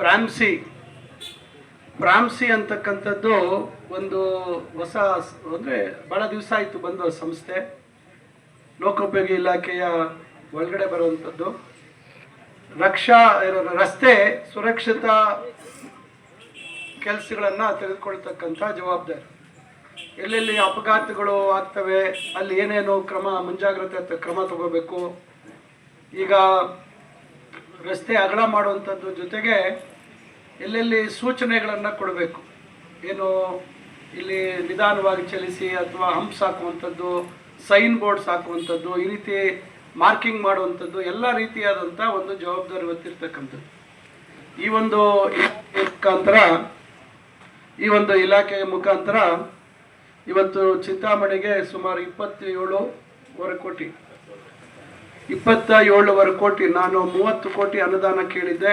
ಪ್ರಾಮ್ಸಿ. ಪ್ರಾಮ್ಸಿ ಅಂತಕ್ಕಂಥದ್ದು ಒಂದು ಹೊಸ ಅಂದರೆ ಭಾಳ ದಿವಸ ಆಯಿತು ಬಂದು ಸಂಸ್ಥೆ. ಲೋಕೋಪಯೋಗಿ ಇಲಾಖೆಯ ಒಳಗಡೆ ಬರುವಂಥದ್ದು. ರಕ್ಷಾ ರಸ್ತೆ ಸುರಕ್ಷತಾ ಕೆಲಸಗಳನ್ನು ತೆಗೆದುಕೊಳ್ತಕ್ಕಂಥ ಜವಾಬ್ದಾರಿ. ಎಲ್ಲೆಲ್ಲಿ ಅಪಘಾತಗಳು ಆಗ್ತವೆ, ಅಲ್ಲಿ ಏನೇನು ಕ್ರಮ, ಮುಂಜಾಗ್ರತೆ ಕ್ರಮ ತಗೋಬೇಕು. ಈಗ ರಸ್ತೆ ಅಗಲ ಮಾಡುವಂಥದ್ದು ಜೊತೆಗೆ ಎಲ್ಲೆಲ್ಲಿ ಸೂಚನೆಗಳನ್ನು ಕೊಡಬೇಕು? ಏನು ಇಲ್ಲಿ ನಿಧಾನವಾಗಿ ಚಲಿಸಿ ಅಥವಾ ಹಂಪ್ಸ್ ಹಾಕುವಂಥದ್ದು ಸೈನ್ ಬೋರ್ಡ್ಸ್ ಹಾಕುವಂಥದ್ದು, ಈ ರೀತಿ ಮಾರ್ಕಿಂಗ್ ಮಾಡುವಂಥದ್ದು, ಎಲ್ಲ ರೀತಿಯಾದಂಥ ಒಂದು ಜವಾಬ್ದಾರಿ ಹೊತ್ತಿರ್ತಕ್ಕಂಥದ್ದು ಈ ಒಂದು ಮುಖಾಂತರ, ಈ ಒಂದು ಇಲಾಖೆಯ ಮುಖಾಂತರ ಇವತ್ತು ಚಿಂತಾಮಣಿಗೆ ಸುಮಾರು ಇಪ್ಪತ್ತೇಳುವರೆ ಕೋಟಿ. ಇಪ್ಪತ್ತ ಏಳುವರೆ ಕೋಟಿ, ನಾನು ಮೂವತ್ತು ಕೋಟಿ ಅನುದಾನ ಕೇಳಿದ್ದೆ.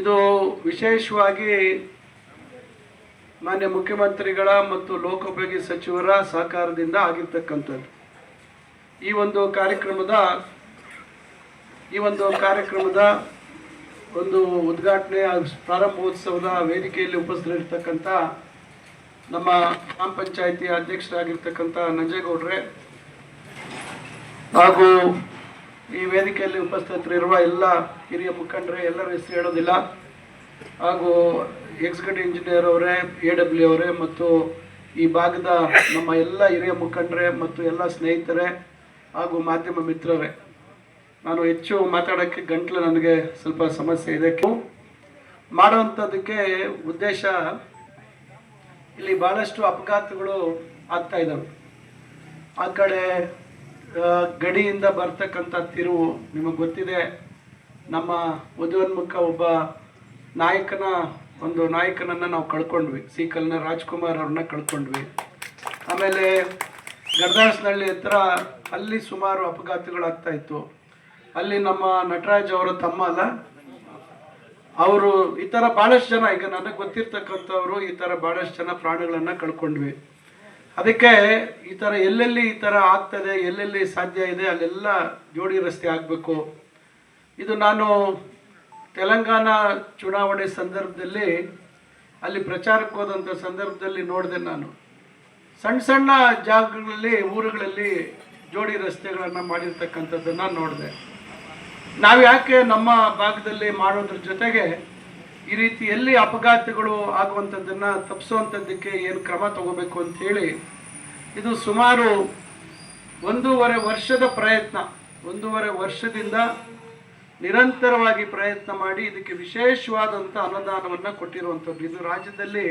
ಇದು ವಿಶೇಷವಾಗಿ ಮಾನ್ಯ ಮುಖ್ಯಮಂತ್ರಿಗಳ ಮತ್ತು ಲೋಕೋಪಯೋಗಿ ಸಚಿವರ ಸಹಕಾರದಿಂದ ಆಗಿರ್ತಕ್ಕಂಥದ್ದು. ಈ ಒಂದು ಕಾರ್ಯಕ್ರಮದ, ಈ ಒಂದು ಕಾರ್ಯಕ್ರಮದ ಒಂದು ಉದ್ಘಾಟನೆ ಪ್ರಾರಂಭೋತ್ಸವದ ವೇದಿಕೆಯಲ್ಲಿ ಉಪಸ್ಥಿತರಿರ್ತಕ್ಕಂಥ ನಮ್ಮ ಗ್ರಾಮ ಪಂಚಾಯಿತಿ ಅಧ್ಯಕ್ಷರಾಗಿರ್ತಕ್ಕಂಥ ನಂಜೇಗೌಡ್ರೆ ಹಾಗೂ ಈ ವೇದಿಕೆಯಲ್ಲಿ ಉಪಸ್ಥಿತರಿರುವ ಎಲ್ಲ ಹಿರಿಯ ಮುಖಂಡರೇ, ಎಲ್ಲರ ಹೆಸರು ಹೇಳೋದಿಲ್ಲ. ಹಾಗೂ ಎಕ್ಸಿಕ್ಯೂಟಿವ್ ಇಂಜಿನಿಯರ್ ಅವರೇ ಎ ಡಬ್ಲ್ಯೂ ಅವರೇ ಮತ್ತು ಈ ಭಾಗದ ನಮ್ಮ ಎಲ್ಲ ಹಿರಿಯ ಮುಖಂಡರೇ ಮತ್ತು ಎಲ್ಲ ಸ್ನೇಹಿತರೇ ಹಾಗೂ ಮಾಧ್ಯಮ ಮಿತ್ರರೇ, ನಾನು ಹೆಚ್ಚು ಮಾತಾಡೋಕ್ಕೆ ಗಂಟ್ಲು ನನಗೆ ಸ್ವಲ್ಪ ಸಮಸ್ಯೆ ಇದೆ. ಮಾಡುವಂಥದ್ದಕ್ಕೆ ಉದ್ದೇಶ, ಇಲ್ಲಿ ಭಾಳಷ್ಟು ಅಪಘಾತಗಳು ಆಗ್ತಾ ಇದ್ದಾವೆ. ಆ ಕಡೆ ಗಡಿಯಿಂದ ಬರ್ತಕ್ಕಂಥ ತಿರುವು ನಿಮಗೆ ಗೊತ್ತಿದೆ. ನಮ್ಮ ಉದಯೋನ್ಮುಖ ಒಬ್ಬ ನಾಯಕನ, ಒಂದು ನಾಯಕನನ್ನು ನಾವು ಕಳ್ಕೊಂಡ್ವಿ. ಸೀಕಲ್ನ ರಾಜ್ಕುಮಾರ್ ಅವ್ರನ್ನ ಕಳ್ಕೊಂಡ್ವಿ. ಆಮೇಲೆ ಗರ್ದಾಸ್ನಹಳ್ಳಿ ಹತ್ರ ಅಲ್ಲಿ ಸುಮಾರು ಅಪಘಾತಗಳಾಗ್ತಾ ಇತ್ತು. ಅಲ್ಲಿ ನಮ್ಮ ನಟರಾಜ್ ಅವರ ತಮ್ಮ ಅಲ್ಲ, ಅವರು ಈ ಥರ ಭಾಳಷ್ಟು ಜನ, ಈಗ ನನಗೆ ಗೊತ್ತಿರ್ತಕ್ಕಂಥವ್ರು ಈ ಥರ ಭಾಳಷ್ಟು ಜನ ಪ್ರಾಣಿಗಳನ್ನು ಕಳ್ಕೊಂಡ್ವಿ. ಅದಕ್ಕೆ ಈ ಥರ ಎಲ್ಲೆಲ್ಲಿ ಈ ಥರ ಆಗ್ತದೆ, ಎಲ್ಲೆಲ್ಲಿ ಸಾಧ್ಯ ಇದೆ, ಅಲ್ಲೆಲ್ಲ ಜೋಡಿ ರಸ್ತೆ ಆಗಬೇಕು. ಇದು ನಾನು ತೆಲಂಗಾಣ ಚುನಾವಣೆ ಸಂದರ್ಭದಲ್ಲಿ, ಅಲ್ಲಿ ಪ್ರಚಾರಕ್ಕೆ ಹೋದಂಥ ಸಂದರ್ಭದಲ್ಲಿ ನೋಡಿದೆ ನಾನು. ಸಣ್ಣ ಸಣ್ಣ ಜಾಗಗಳಲ್ಲಿ, ಊರುಗಳಲ್ಲಿ ಜೋಡಿ ರಸ್ತೆಗಳನ್ನು ಮಾಡಿರ್ತಕ್ಕಂಥದ್ದನ್ನು ನೋಡಿದೆ. ನಾವು ಯಾಕೆ ನಮ್ಮ ಭಾಗದಲ್ಲಿ ಮಾಡೋದ್ರ ಜೊತೆಗೆ ಈ ರೀತಿ ಎಲ್ಲಿ ಅಪಘಾತಗಳು ಆಗುವಂಥದ್ದನ್ನು ತಪ್ಪಿಸುವಂಥದ್ದಕ್ಕೆ ಏನು ಕ್ರಮ ತಗೋಬೇಕು ಅಂಥೇಳಿ ಇದು ಸುಮಾರು ಒಂದೂವರೆ ವರ್ಷದ ಪ್ರಯತ್ನ, ಒಂದೂವರೆ ವರ್ಷದಿಂದ ನಿರಂತರವಾಗಿ ಪ್ರಯತ್ನ ಮಾಡಿ ಇದಕ್ಕೆ ವಿಶೇಷವಾದಂಥ ಅನುದಾನವನ್ನು ಕೊಟ್ಟಿರುವಂಥದ್ದು ಇದು ರಾಜ್ಯದಲ್ಲಿ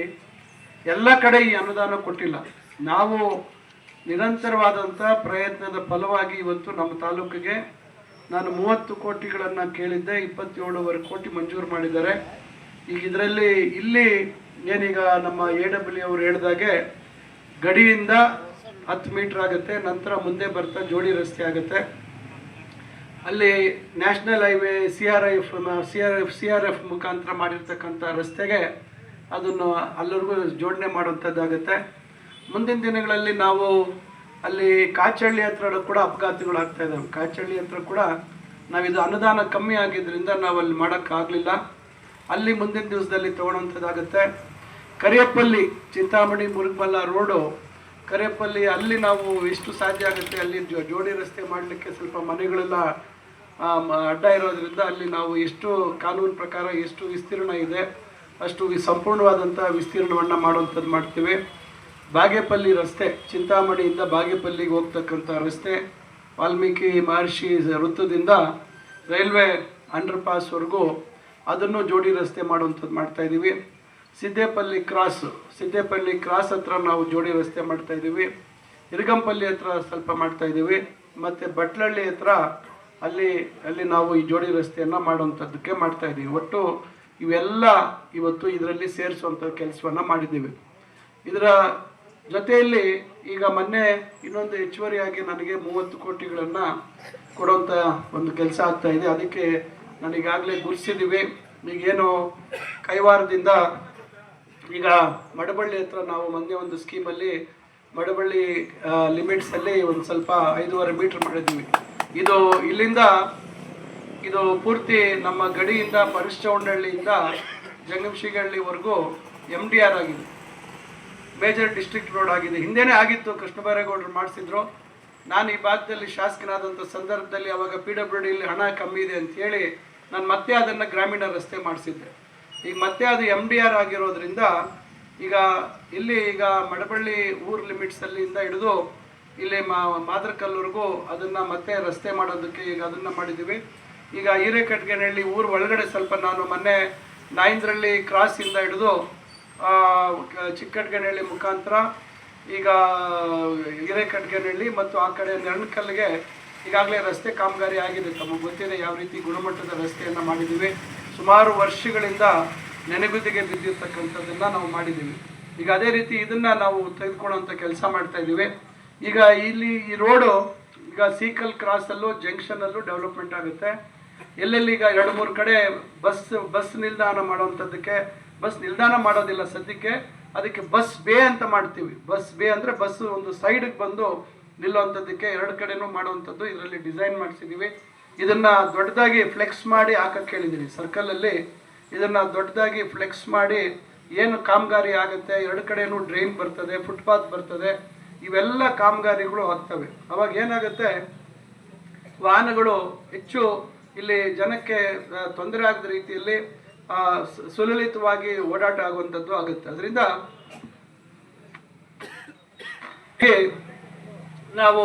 ಎಲ್ಲ ಕಡೆ ಈ ಅನುದಾನ ಕೊಟ್ಟಿಲ್ಲ. ನಾವು ನಿರಂತರವಾದಂಥ ಪ್ರಯತ್ನದ ಫಲವಾಗಿ ಇವತ್ತು ನಮ್ಮ ತಾಲೂಕಿಗೆ ನಾನು ಮೂವತ್ತು ಕೋಟಿಗಳನ್ನು ಕೇಳಿದ್ದೆ, ಇಪ್ಪತ್ತೇಳುವರೆ ಕೋಟಿ ಮಂಜೂರು ಮಾಡಿದ್ದಾರೆ. ಈಗ ಇದರಲ್ಲಿ ಇಲ್ಲಿ ಏನೀಗ ನಮ್ಮ ಎ ಡಬ್ಲ್ಯೂ ಅವರು ಹೇಳಿದಾಗೆ ಗಡಿಯಿಂದ ಹತ್ತು ಮೀಟ್ರ್ ಆಗುತ್ತೆ, ನಂತರ ಮುಂದೆ ಬರ್ತಾ ಜೋಡಿ ರಸ್ತೆ ಆಗುತ್ತೆ. ಅಲ್ಲಿ national highway C R F C R F C R F ಮುಖಾಂತರ ಮಾಡಿರ್ತಕ್ಕಂಥ ರಸ್ತೆಗೆ ಅದನ್ನು ಅಲ್ಲಿವರೆಗೂ ಜೋಡಣೆ ಮಾಡುವಂಥದ್ದಾಗುತ್ತೆ. ಮುಂದಿನ ದಿನಗಳಲ್ಲಿ ನಾವು ಅಲ್ಲಿ ಕಾಚಳ್ಳಿ ಹತ್ರ ಕೂಡ ಅಪಘಾತಗಳು ಆಗ್ತಾ ಇದ್ದಾವೆ ಕಾಚಳ್ಳಿ ಹತ್ರ ಕೂಡ ನಾವಿದು ಅನುದಾನ ಕಮ್ಮಿ ಆಗಿದ್ದರಿಂದ ನಾವು ಅಲ್ಲಿ ಮಾಡೋಕ್ಕಾಗಲಿಲ್ಲ. ಅಲ್ಲಿ ಮುಂದಿನ ದಿವಸದಲ್ಲಿ ತೊಗೊಳೋಂಥದ್ದಾಗುತ್ತೆ ಕರಿಯಪ್ಪಲ್ಲಿ ಚಿಂತಾಮಣಿ ಮುರುಗಮಲ್ಲ ರೋಡು, ಕರಿಯಪ್ಪಲ್ಲಿ ಅಲ್ಲಿ ನಾವು ಎಷ್ಟು ಸಾಧ್ಯ ಆಗುತ್ತೆ, ಅಲ್ಲಿ ಜೋಡಿ ರಸ್ತೆ ಮಾಡಲಿಕ್ಕೆ ಸ್ವಲ್ಪ ಮನೆಗಳೆಲ್ಲ ಅಡ್ಡ ಇರೋದ್ರಿಂದ ಅಲ್ಲಿ ನಾವು ಎಷ್ಟು ಕಾನೂನು ಪ್ರಕಾರ ಎಷ್ಟು ವಿಸ್ತೀರ್ಣ ಇದೆ, ಅಷ್ಟು ಸಂಪೂರ್ಣವಾದಂಥ ವಿಸ್ತೀರ್ಣವನ್ನು ಮಾಡುವಂಥದ್ದು ಮಾಡ್ತೀವಿ. ಬಾಗೇಪಲ್ಲಿ ರಸ್ತೆ, ಚಿಂತಾಮಣಿಯಿಂದ ಬಾಗೇಪಲ್ಲಿಗೆ ಹೋಗ್ತಕ್ಕಂಥ ರಸ್ತೆ, ವಾಲ್ಮೀಕಿ ಮಹರ್ಷಿ ವೃತ್ತದಿಂದ ರೈಲ್ವೆ ಅಂಡರ್ ಪಾಸ್ವರೆಗೂ ಅದನ್ನು ಜೋಡಿ ರಸ್ತೆ ಮಾಡುವಂಥದ್ದು ಮಾಡ್ತಾಯಿದ್ದೀವಿ ಸಿದ್ದೇಪಲ್ಲಿ ಕ್ರಾಸ್ ಸಿದ್ದೇಪಲ್ಲಿ ಕ್ರಾಸ್ ಹತ್ರ ನಾವು ಜೋಡಿ ರಸ್ತೆ ಮಾಡ್ತಾಯಿದ್ದೀವಿ ಇರಗಂಪಲ್ಲಿ ಹತ್ರ ಸ್ವಲ್ಪ ಮಾಡ್ತಾಯಿದ್ದೀವಿ ಮತ್ತು ಬಟ್ಲಳ್ಳಿ ಹತ್ರ ಅಲ್ಲಿ ಅಲ್ಲಿ ನಾವು ಈ ಜೋಡಿ ರಸ್ತೆಯನ್ನು ಮಾಡುವಂಥದ್ದಕ್ಕೆ ಮಾಡ್ತಾಯಿದ್ದೀವಿ ಒಟ್ಟು ಇವೆಲ್ಲ ಇವತ್ತು ಇದರಲ್ಲಿ ಸೇರಿಸುವಂಥ ಕೆಲಸವನ್ನು ಮಾಡಿದ್ದೀವಿ. ಇದರ ಜೊತೆಯಲ್ಲಿ ಈಗ ಮೊನ್ನೆ ಇನ್ನೊಂದು ಹೆಚ್ಚುವರಿಯಾಗಿ ನನಗೆ ಮೂವತ್ತು ಕೋಟಿಗಳನ್ನು ಕೊಡುವಂಥ ಒಂದು ಕೆಲಸ ಆಗ್ತಾ ಇದೆ. ಅದಕ್ಕೆ ನನಗಾಗಲೇ ಗುರುತಿಸಿದ್ದೀವಿ ಈಗೇನು ಕೈವಾರದಿಂದ ಈಗ ಮಡಬಳ್ಳಿ ಹತ್ರ ನಾವು ಮೊನ್ನೆ ಒಂದು ಸ್ಕೀಮಲ್ಲಿ ಮಡಬಳ್ಳಿ ಲಿಮಿಟ್ಸಲ್ಲಿ ಒಂದು ಸ್ವಲ್ಪ ಐದೂವರೆ ಮೀಟ್ರ್ ಮಾಡಿದ್ವಿ ಇದು ಇಲ್ಲಿಂದ ಇದು ಪೂರ್ತಿ ನಮ್ಮ ಗಡಿಯಿಂದ ಪರಶುಚೌಂಡಹಳ್ಳಿಯಿಂದ ಜಂಗಮಶಿಗಹಳ್ಳಿವರೆಗೂ ಎಂ ಡಿ ಆರ್ ಆಗಿದೆ. ಮೇಜರ್ ಡಿಸ್ಟ್ರಿಕ್ಟ್ ರೋಡ್ ಆಗಿದೆ. ಹಿಂದೆನೇ ಆಗಿತ್ತು ಕೃಷ್ಣಬೈರೇಗೌಡರು ಮಾಡಿಸಿದ್ರು. ನಾನು ಈ ಭಾಗದಲ್ಲಿ ಶಾಸಕನಾದಂಥ ಸಂದರ್ಭದಲ್ಲಿ ಅವಾಗ ಪಿ ಡಬ್ಲ್ಯೂ ಡಿಲಿ ಹಣ ಕಮ್ಮಿ ಇದೆ ಅಂತ ಹೇಳಿ ನಾನು ಮತ್ತೆ ಅದನ್ನು ಗ್ರಾಮೀಣ ರಸ್ತೆ ಮಾಡಿಸಿದ್ದೆ. ಈಗ ಮತ್ತೆ ಅದು ಎಂ ಡಿ ಆರ್ ಆಗಿರೋದ್ರಿಂದ ಈಗ ಇಲ್ಲಿ ಈಗ ಮಡಬಳ್ಳಿ ಊರ್ ಲಿಮಿಟ್ಸಲ್ಲಿಂದ ಹಿಡಿದು ಇಲ್ಲಿ ಮಾ, ಮಾದರಕಲ್ಲೂರ್ಗೂ ಅದನ್ನು ಮತ್ತೆ ರಸ್ತೆ ಮಾಡೋದಕ್ಕೆ ಈಗ ಅದನ್ನು ಮಾಡಿದ್ದೀವಿ ಈಗ ಹಿರೇಕಟ್ಗೆನಹಳ್ಳಿ ಊರು ಒಳಗಡೆ ಸ್ವಲ್ಪ ನಾನು ಮೊನ್ನೆ ನಾಯಿಂದ್ರಳ್ಳಿ ಕ್ರಾಸಿಂದ ಹಿಡಿದು ಚಿಕ್ಕಟ್ಗನಹಳ್ಳಿ ಮುಖಾಂತರ ಈಗ ಹಿರೇಕಟ್ಗೆನಹಳ್ಳಿ ಮತ್ತು ಆ ಕಡೆ ನೆರಳಕಲ್ಲಿಗೆ ಈಗಾಗಲೇ ರಸ್ತೆ ಕಾಮಗಾರಿ ಆಗಿದೆ. ತಮಗೆ ಗೊತ್ತಿದೆ ಯಾವ ರೀತಿ ಗುಣಮಟ್ಟದ ರಸ್ತೆಯನ್ನು ಮಾಡಿದ್ದೀವಿ. ಸುಮಾರು ವರ್ಷಗಳಿಂದ ನೆನೆಗುದಿಗೆ ಬಿದ್ದಿರ್ತಕ್ಕಂಥದ್ದನ್ನು ನಾವು ಮಾಡಿದ್ದೀವಿ. ಈಗ ಅದೇ ರೀತಿ ಇದನ್ನು ನಾವು ತೆಗೆದುಕೊಳ್ಳುವಂಥ ಕೆಲಸ ಮಾಡ್ತಾ ಇದ್ದೀವಿ. ಈಗ ಇಲ್ಲಿ ಈ ರೋಡು ಈಗ ಸೀಕಲ್ ಕ್ರಾಸಲ್ಲೂ ಜಂಕ್ಷನಲ್ಲೂ ಡೆವಲಪ್ಮೆಂಟ್ ಆಗುತ್ತೆ. ಎಲ್ಲೆಲ್ಲಿ ಈಗ ಎರಡು ಮೂರು ಕಡೆ ಬಸ್ ಬಸ್ ನಿಲ್ದಾಣ ಮಾಡುವಂಥದ್ದಕ್ಕೆ, ಬಸ್ ನಿಲ್ದಾಣ ಮಾಡೋದಿಲ್ಲ ಸದ್ಯಕ್ಕೆ. ಅದಕ್ಕೆ ಬಸ್ ಬೇ ಅಂತ ಮಾಡ್ತೀವಿ. ಬಸ್ ಬೇ ಅಂದರೆ ಬಸ್ ಒಂದು ಸೈಡಿಗೆ ಬಂದು ನಿಲ್ಲುವಂಥದ್ದಕ್ಕೆ ಎರಡು ಕಡೆನೂ ಮಾಡುವಂಥದ್ದು ಇದರಲ್ಲಿ ಡಿಸೈನ್ ಮಾಡಿಸಿದ್ದೀವಿ. ಇದನ್ನು ದೊಡ್ಡದಾಗಿ ಫ್ಲೆಕ್ಸ್ ಮಾಡಿ ಹಾಕಕ್ಕೆ ಹೇಳಿದ್ದೀನಿ ಸರ್ಕಲಲ್ಲಿ ಇದನ್ನು ದೊಡ್ಡದಾಗಿ ಫ್ಲೆಕ್ಸ್ ಮಾಡಿ ಏನು ಕಾಮಗಾರಿ ಆಗುತ್ತೆ, ಎರಡು ಕಡೆನೂ ಡ್ರೈನ್ ಬರ್ತದೆ ಫುಟ್ಪಾತ್ ಬರ್ತದೆ, ಇವೆಲ್ಲ ಕಾಮಗಾರಿಗಳು ಆಗ್ತವೆ. ಅವಾಗ ಏನಾಗುತ್ತೆ, ವಾಹನಗಳು ಹೆಚ್ಚು ಇಲ್ಲಿ ಜನಕ್ಕೆ ತೊಂದರೆ ಆಗದ ರೀತಿಯಲ್ಲಿ ಸುಲಲಿತವಾಗಿ ಓಡಾಟ ಆಗುವಂಥದ್ದು ಆಗುತ್ತೆ. ಅದರಿಂದ ನಾವು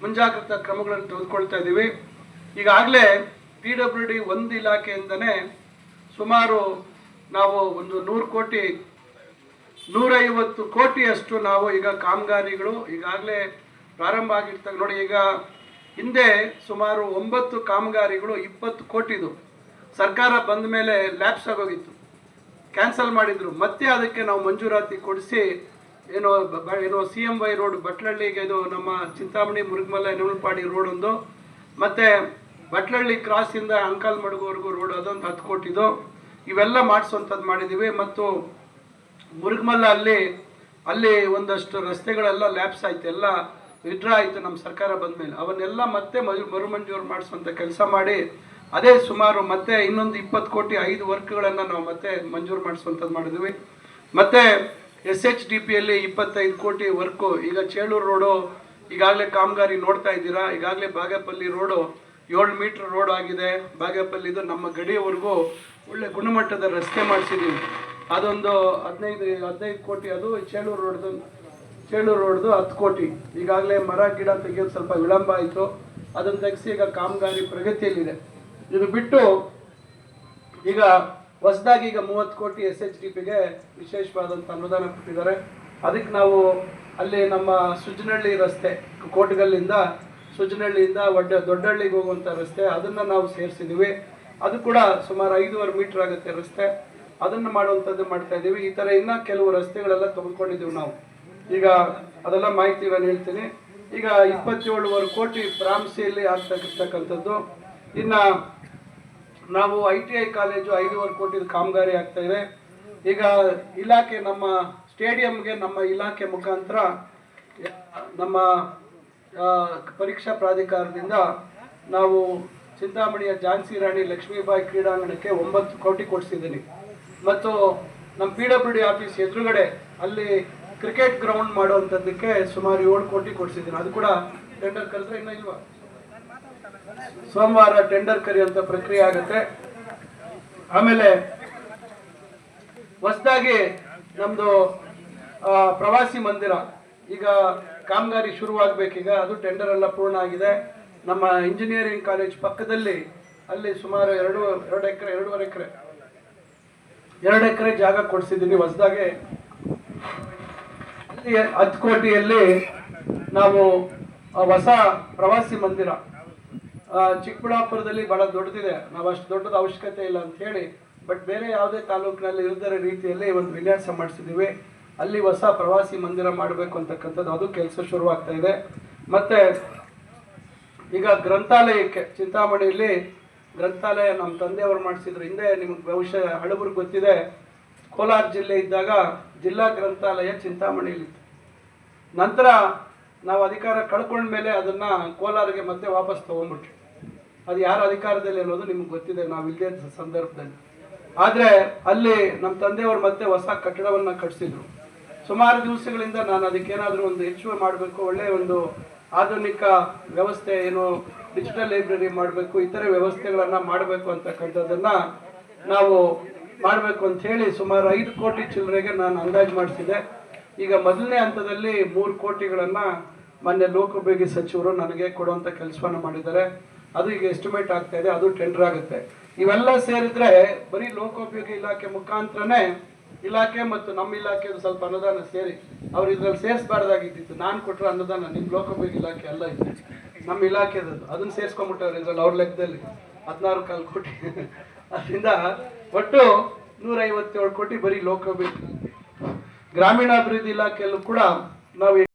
ಮುಂಜಾಗ್ರತಾ ಕ್ರಮಗಳನ್ನು ತೆಗೆದುಕೊಳ್ತಾ ಇದ್ದೀವಿ. ಈಗಾಗಲೇ ಪಿ ಡಬ್ಲ್ಯೂ ಡಿ ಒಂದು ಇಲಾಖೆಯಿಂದನೇ ಸುಮಾರು ನಾವು ಒಂದು ನೂರು ಕೋಟಿ, ನೂರೈವತ್ತು ಕೋಟಿಯಷ್ಟು ನಾವು ಈಗ ಕಾಮಗಾರಿಗಳು ಈಗಾಗಲೇ ಪ್ರಾರಂಭ ಆಗಿರ್ತಕ್ಕ ನೋಡಿ, ಈಗ ಹಿಂದೆ ಸುಮಾರು ಒಂಬತ್ತು ಕಾಮಗಾರಿಗಳು ಇಪ್ಪತ್ತು ಕೋಟಿದು. ಸರ್ಕಾರ ಬಂದ ಮೇಲೆ ಲ್ಯಾಪ್ಸ್ ಆಗೋಗಿತ್ತು. ಕ್ಯಾನ್ಸಲ್ ಮಾಡಿದರು. ಮತ್ತೆ ಅದಕ್ಕೆ ನಾವು ಮಂಜೂರಾತಿ ಕೊಡಿಸಿ ಏನೋ ಏನೋ ಸಿ ಎಂ ವೈ ರೋಡ್ ಬಟ್ಲಳ್ಳಿಗೆ ಇದು ನಮ್ಮ ಚಿಂತಾಮಣಿ ಮುರುಗಮಲ್ಲ ನೆಮಳಪಾಡಿ ರೋಡ್ ಒಂದು. ಮತ್ತೆ ಬಟ್ಲಳ್ಳಿ ಕ್ರಾಸಿಂದ ಅಂಕಲ್ ಮಡುಗುವರೆಗೂ ರೋಡ್ ಅದೊಂದು ಹತ್ತು ಕೋಟಿದು ಇವೆಲ್ಲ ಮಾಡಿಸುವಂಥದ್ದು ಮಾಡಿದ್ದೀವಿ ಮತ್ತು ಮುರುಗಮಲ್ಲ ಅಲ್ಲಿ ಅಲ್ಲಿ ಒಂದಷ್ಟು ರಸ್ತೆಗಳೆಲ್ಲ ಲ್ಯಾಪ್ಸ್ ಆಯ್ತು. ಎಲ್ಲ ವಿಡ್ರಾ ಆಯಿತು ನಮ್ಮ ಸರ್ಕಾರ ಬಂದ ಮೇಲೆ ಅವನ್ನೆಲ್ಲ ಮತ್ತೆ ಮರು, ಮರುಮಂಜೂರು ಮಾಡಿಸುವಂಥ ಕೆಲಸ ಮಾಡಿ, ಅದೇ ಸುಮಾರು ಮತ್ತೆ ಇನ್ನೊಂದು ಇಪ್ಪತ್ತು ಕೋಟಿ ಐದು ವರ್ಕ್ಗಳನ್ನು ನಾವು ಮತ್ತೆ ಮಂಜೂರು ಮಾಡಿಸುವಂಥದ್ದು ಮಾಡಿದ್ವಿ. ಮತ್ತೆ ಎಸ್ ಎಚ್ ಡಿ ಪಿಯಲ್ಲಿ ಇಪ್ಪತ್ತೈದು ಕೋಟಿ ವರ್ಕು. ಈಗ ಚೇಳೂರು ರೋಡು ಈಗಾಗಲೇ ಕಾಮಗಾರಿ ನೋಡ್ತಾ ಇದ್ದೀರಾ? ಈಗಾಗಲೇ ಬಾಗೇಪಲ್ಲಿ ರೋಡು ಏಳು ಮೀಟ್ರ್ ರೋಡ್ ಆಗಿದೆ. ಬಾಗೇಪಲ್ಲಿದು ನಮ್ಮ ಗಡಿಯವರೆಗೂ ಒಳ್ಳೆ ಗುಣಮಟ್ಟದ ರಸ್ತೆ ಮಾಡಿಸಿದ್ದೀವಿ ಅದೊಂದು ಹದಿನೈದು ಹದಿನೈದು ಕೋಟಿ. ಅದು ಚೇಳೂರು ರೋಡ್ದು ಚೇಳೂರು ರೋಡ್ದು ಹತ್ತು ಕೋಟಿ. ಈಗಾಗಲೇ ಮರ, ಗಿಡ ತೆಗೆಯೋದು ಸ್ವಲ್ಪ ವಿಳಂಬ ಆಯಿತು. ಅದನ್ನು ತೆಗೆಸಿ ಈಗ ಕಾಮಗಾರಿ ಪ್ರಗತಿಯಲ್ಲಿದೆ. ಇದು ಬಿಟ್ಟು ಈಗ ಹೊಸದಾಗಿ ಈಗ ಮೂವತ್ತು ಕೋಟಿ ಎಸ್ ಎಚ್ ಡಿ ಪಿಗೆ ವಿಶೇಷವಾದಂಥ ಅನುದಾನ ಕೊಟ್ಟಿದ್ದಾರೆ. ಅದಕ್ಕೆ ನಾವು ಅಲ್ಲಿ ನಮ್ಮ ಸುಜನಹಳ್ಳಿ ರಸ್ತೆ, ಕೋಟ್ಗಲ್ಲಿಂದ ಸುಜನಹಳ್ಳಿಯಿಂದ ಒಡ್ಡ ದೊಡ್ಡಹಳ್ಳಿಗೆ ಹೋಗುವಂಥ ರಸ್ತೆ, ಅದನ್ನು ನಾವು ಸೇರಿಸಿದ್ದೀವಿ ಅದು ಕೂಡ ಸುಮಾರು ಐದೂವರೆ ಮೀಟ್ರ್ ಆಗುತ್ತೆ ರಸ್ತೆ. ಅದನ್ನು ಮಾಡುವಂಥದ್ದು ಮಾಡ್ತಾ ಇದ್ದೀವಿ ಈ ಥರ ಇನ್ನೂ ಕೆಲವು ರಸ್ತೆಗಳೆಲ್ಲ ತೆಗೆದುಕೊಂಡಿದ್ದೀವಿ ನಾವು. ಈಗ ಅದೆಲ್ಲ ಮಾಹಿತಿ ನಾನು ಹೇಳ್ತೀನಿ. ಈಗ ಇಪ್ಪತ್ತೇಳುವರೆ ಕೋಟಿ ಪ್ರಾಮ್ಸಿಯಲ್ಲಿ ಆಗ್ತಕ್ಕಂಥದ್ದು. ಇನ್ನು ನಾವು ಐ ಟಿ ಐ ಕಾಲೇಜು ಐದೂವರೆ ಕೋಟಿ ಕಾಮಗಾರಿ ಆಗ್ತಾ ಇದೆ. ಈಗ ಇಲಾಖೆ ನಮ್ಮ ಸ್ಟೇಡಿಯಂಗೆ ನಮ್ಮ ಇಲಾಖೆ ಮುಖಾಂತರ, ನಮ್ಮ ಪರೀಕ್ಷಾ ಪ್ರಾಧಿಕಾರದಿಂದ ನಾವು ಚಿಂತಾಮಣಿಯ ಝಾನ್ಸಿ ರಾಣಿ ಲಕ್ಷ್ಮೀಬಾಯಿ ಕ್ರೀಡಾಂಗಣಕ್ಕೆ ಒಂಬತ್ತು ಕೋಟಿ ಕೊಡಿಸಿದ್ದೀನಿ. ಮತ್ತು ನಮ್ಮ ಪಿ ಡಬ್ಲ್ಯೂ ಡಿ ಆಫೀಸ್ ಎದುರುಗಡೆ ಅಲ್ಲಿ ಕ್ರಿಕೆಟ್ ಗ್ರೌಂಡ್ ಮಾಡುವಂಥದ್ದಕ್ಕೆ ಸುಮಾರು ಏಳು ಕೋಟಿ ಕೊಡಿಸಿದ್ದೀನಿ. ಅದು ಕೂಡ ಟೆಂಡರ್ ಕಲಿತ್ರೆ ಇನ್ನೂ ಇಲ್ವಾ? ಸೋಮವಾರ ಟೆಂಡರ್ ಕರೆಯುವಂತ ಪ್ರಕ್ರಿಯೆ ಆಗುತ್ತೆ. ಆಮೇಲೆ ಹೊಸದಾಗಿ ನಮ್ದು ಪ್ರವಾಸಿ ಮಂದಿರ, ಈಗ ಕಾಮಗಾರಿ ಶುರುವಾಗಬೇಕೀಗ, ಅದು ಟೆಂಡರ್ ಎಲ್ಲ ಪೂರ್ಣ ಆಗಿದೆ. ನಮ್ಮ ಇಂಜಿನಿಯರಿಂಗ್ ಕಾಲೇಜ್ ಪಕ್ಕದಲ್ಲಿ ಅಲ್ಲಿ ಸುಮಾರು ಎರಡು ಎರಡು ಎಕರೆ, ಎರಡೂವರೆ ಎಕರೆ, ಎರಡು ಎಕರೆ ಜಾಗ ಕೊಡಿಸಿದ್ದೀನಿ ಹೊಸದಾಗಿ. ಅಲ್ಲಿ ಹತ್ತು ಕೋಟಿಯಲ್ಲಿ ನಾವು ಹೊಸ ಪ್ರವಾಸಿ ಮಂದಿರ ಚಿಕ್ಕಬಳ್ಳಾಪುರದಲ್ಲಿ ಬಹಳ ದೊಡ್ಡದಿದೆ. ನಾವು ಅಷ್ಟು ದೊಡ್ಡದ ಅವಶ್ಯಕತೆ ಇಲ್ಲ ಅಂತ ಹೇಳಿ ಬಟ್ ಬೇರೆ ಯಾವುದೇ ತಾಲೂಕಿನಲ್ಲಿ ಇಲ್ಲದರ ರೀತಿಯಲ್ಲಿ ಒಂದು ವಿನ್ಯಾಸ ಮಾಡಿಸಿದ್ದೀವಿ ಅಲ್ಲಿ ಹೊಸ ಪ್ರವಾಸಿ ಮಂದಿರ ಮಾಡಬೇಕು ಅಂತಕ್ಕಂಥದ್ದು ಅದು ಕೆಲಸ ಶುರುವಾಗ್ತಾ ಇದೆ. ಮತ್ತೆ ಈಗ ಗ್ರಂಥಾಲಯಕ್ಕೆ, ಚಿಂತಾಮಣಿಯಲ್ಲಿ ಗ್ರಂಥಾಲಯ ನಮ್ಮ ತಂದೆಯವರು ಮಾಡಿಸಿದ್ರು. ಹಿಂದೆ ನಿಮ್ಗೆ ಬಹುಶಃ ಹಳಬರಿಗೆ ಗೊತ್ತಿದೆ, ಕೋಲಾರ ಜಿಲ್ಲೆ ಇದ್ದಾಗ ಜಿಲ್ಲಾ ಗ್ರಂಥಾಲಯ ಚಿಂತಾಮಣಿಯಲ್ಲಿತ್ತು. ನಂತರ ನಾವು ಅಧಿಕಾರ ಕಳ್ಕೊಂಡ್ಮೇಲೆ ಅದನ್ನ ಕೋಲಾರಿಗೆ ಮತ್ತೆ ವಾಪಸ್ ತಗೊಂಡ್ಬಿಟ್ವಿ. ಅದು ಯಾರ ಅಧಿಕಾರದಲ್ಲಿ ಅನ್ನೋದು ನಿಮ್ಗೆ ಗೊತ್ತಿದೆ, ನಾವು ಇಲ್ಲದೆ ಸಂದರ್ಭದಲ್ಲಿ. ಆದರೆ ಅಲ್ಲಿ ನಮ್ಮ ತಂದೆಯವರು ಮತ್ತೆ ಹೊಸ ಕಟ್ಟಡವನ್ನು ಕಟ್ಟಿಸಿದ್ರು ಸುಮಾರು ದಿವಸಗಳಿಂದ ನಾನು ಅದಕ್ಕೇನಾದರೂ ಒಂದು ಹೆಚ್ಚು ಮಾಡಬೇಕು ಒಳ್ಳೆಯ ಒಂದು ಆಧುನಿಕ ವ್ಯವಸ್ಥೆ, ಏನು ಡಿಜಿಟಲ್ ಲೈಬ್ರರಿ ಮಾಡಬೇಕು, ಇತರೆ ವ್ಯವಸ್ಥೆಗಳನ್ನು ಮಾಡಬೇಕು ಅಂತಕ್ಕಂಥದ್ದನ್ನು ನಾವು ಮಾಡಬೇಕು ಅಂತ ಹೇಳಿ ಸುಮಾರು ಐದು ಕೋಟಿ ಚಿಲ್ಲರೆಗೆ ನಾನು ಅಂದಾಜು ಮಾಡಿಸಿದೆ ಈಗ ಮೊದಲನೇ ಹಂತದಲ್ಲಿ ಮೂರು ಕೋಟಿಗಳನ್ನು ಮೊನ್ನೆ ಲೋಕೋಪಯೋಗಿ ಸಚಿವರು ನನಗೆ ಕೊಡುವಂಥ ಕೆಲಸವನ್ನು ಮಾಡಿದ್ದಾರೆ. ಅದು ಈಗ ಎಸ್ಟಿಮೇಟ್ ಆಗ್ತಾ ಇದೆ, ಅದು ಟೆಂಡರ್ ಆಗುತ್ತೆ. ಇವೆಲ್ಲ ಸೇರಿದ್ರೆ ಬರೀ ಲೋಕೋಪಯೋಗಿ ಇಲಾಖೆ ಮುಖಾಂತರನೇ ಇಲಾಖೆ ಮತ್ತು ನಮ್ಮ ಇಲಾಖೆದು ಸ್ವಲ್ಪ ಅನುದಾನ ಸೇರಿ, ಅವ್ರು ಇದ್ರಲ್ಲಿ ಸೇರಿಸಬಾರ್ದಾಗಿದ್ದಿತ್ತು. ನಾನು ಕೊಟ್ಟರೆ ಅನುದಾನ ನಿಮ್ಮ ಲೋಕೋಪಯೋಗಿ ಇಲಾಖೆ ಎಲ್ಲ ಇದೆ. ನಮ್ಮ ಇಲಾಖೆದು ಅದನ್ನ ಸೇರಿಸ್ಕೊಂಡ್ಬಿಟ್ಟವ್ರು ಇದ್ರಲ್ಲಿ ಅವ್ರ ಲೆಕ್ಕದಲ್ಲಿ. ಹದಿನಾರು ಕಾಲು ಕೋಟಿ. ಅದರಿಂದ ಒಟ್ಟು ನೂರೈವತ್ತೇಳು ಕೋಟಿ ಬರೀ ಲೋಕೋಪಯೋಗಿ ಗ್ರಾಮೀಣಾಭಿವೃದ್ಧಿ ಇಲಾಖೆಯಲ್ಲೂ ಕೂಡ ನಾವು